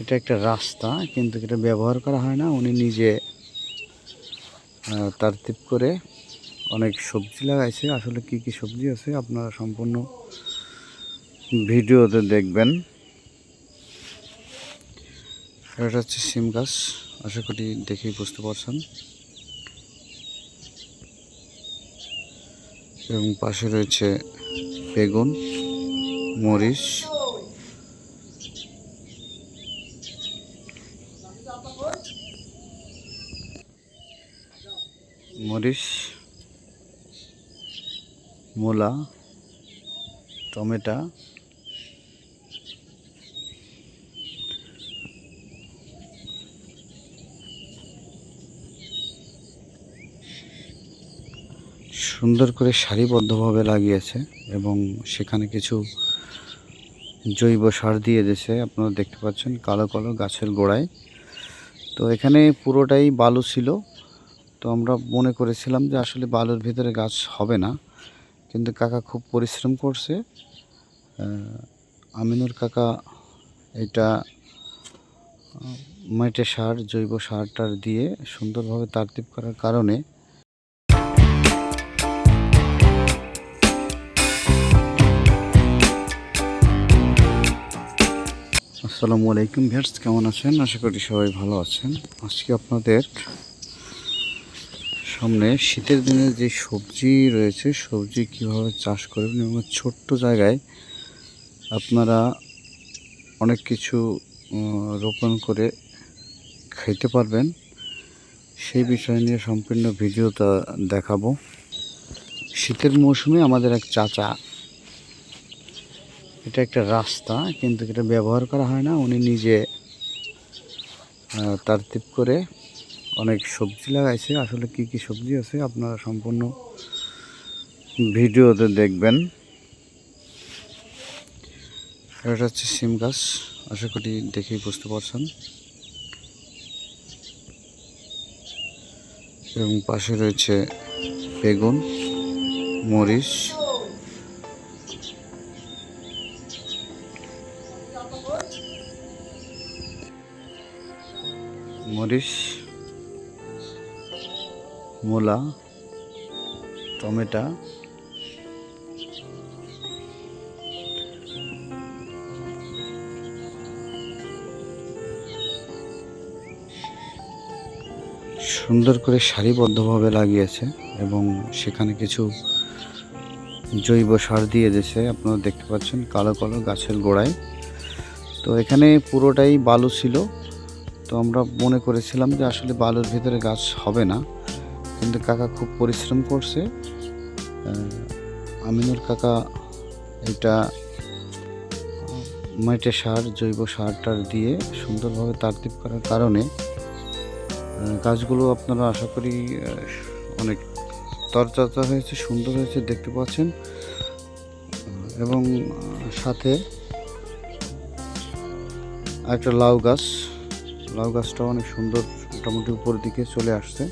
এটা একটা রাস্তা, কিন্তু এটা ব্যবহার করা হয় না। উনি নিজে তারতিপ করে অনেক সবজি লাগাইছে। আসলে কি কি সবজি আছে আপনারা সম্পূর্ণ ভিডিওতে দেখবেন। এটা হচ্ছে সিম গাছ। আশা করি দেখেই বুঝতে পারছেন। এবং পাশে রয়েছে বেগুন, মরিচ। মরিচ মূলা, টমেটা, সুন্দর করে সারিবদ্ধভাবে লাগিয়েছে এবং সেখানে কিছু জৈব সার দিয়ে দিয়েছে। আপনারা দেখতে পাচ্ছেন কালো কালো গাছের গোড়ায়। তো এখানে পুরোটাই বালু ছিল। তো আমরা মনে করেছিলাম যে আসলে বালুর ভিতরে গাছ হবে না, কিন্তু কাকা খুব পরিশ্রম করছে। আমিনুর কাকা এটা মাইটে সার, জৈব সারটার দিয়ে সুন্দরভাবে তারতিপ করার কারণে আসসালামু আলাইকুম ভিয়ার্স কেমন আছেন? আশা করি সবাই ভালো আছেন। আজকে আপনাদের সামনে শীতের দিনে যে সবজি রয়েছে, সবজি কীভাবে চাষ করবেন এবং ছোট্ট জায়গায় আপনারা অনেক কিছু রোপণ করে খাইতে পারবেন। সেই বিষয় নিয়ে সম্পূর্ণ ভিডিওটা দেখাবো। শীতের মৌসুমে আমাদের এক চাচা, এটা একটা রাস্তা, কিন্তু এটা ব্যবহার করা হয় না। উনি নিজে তারতিপ করে অনেক সবজি লাগাইছে। আসলে কি কি সবজি আছে আপনারা সম্পূর্ণ ভিডিওতে দেখবেন। এটা হচ্ছে সিম গাছ। আশা করি দেখেই বুঝতে পারছেন। এবং পাশে রয়েছে বেগুন, মরিচ। মরিচ মূলা, টমেটা, সুন্দর করে সারিবদ্ধভাবে লাগিয়েছে এবং সেখানে কিছু জৈব সার দিয়ে দিয়েছে। আপনারা দেখতে পাচ্ছেন কালো কালো গাছের গোড়ায়। তো এখানে পুরোটাই বালু ছিল। তো আমরা মনে করেছিলাম যে আসলে বালুর ভিতরে গাছ হবে না। কিন্তু কাকা খুব পরিশ্রম করছে। আমিনুর কাকা এটা মাইটে সার, জৈব সারটার দিয়ে সুন্দরভাবে তারতিপ করার কারণে গাছগুলো আপনারা আশা করি অনেক তরতাজা হয়েছে, সুন্দর হয়েছে, দেখতে পাচ্ছেন। এবং সাথে একটা লাউ গাছ। লাউ গাছটা অনেক সুন্দর, মোটামুটি উপরের দিকে চলে আসছে।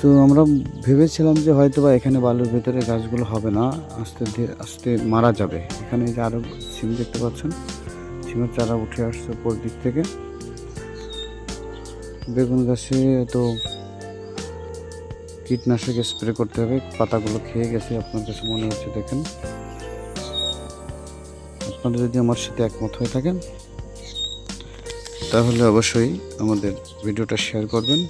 তো আমরা ভেবেছিলাম যে হয়তো বা এখানে বালুর ভেতরে গাছগুলো হবে না, আস্তে আস্তে মারা যাবে। এখানে যে আরও সিম দেখতে পাচ্ছেন, সিমের চারা উঠে আসছে উপর দিক থেকে। বেগুন গাছে তো কীটনাশক স্প্রে করতে হবে, পাতাগুলো খেয়ে গেছে আপনার কাছে মনে হচ্ছে দেখেন। আপনারা যদি আমার সাথে একমত হয়ে থাকেন, তাহলে অবশ্যই আমাদের ভিডিওটা শেয়ার করবেন।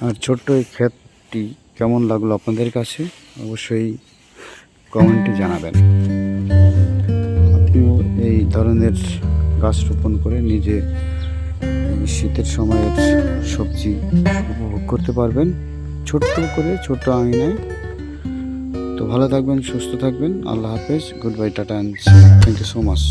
আর ছোট্ট এই ক্ষেতটি কেমন লাগল আপনাদের কাছে? অবশ্যই কমেন্টে জানাবেন। আপনিও এই ধরনের গাছ রোপণ করে নিজে শীতের সময়ের সবজি উপভোগ করতে পারবেন। ছোট্ট করে, ছোট্ট আঙিনায়। তো ভালো থাকবেন, সুস্থ থাকবেন। আল্লাহ হাফেজ। Good bye, tata thank you so much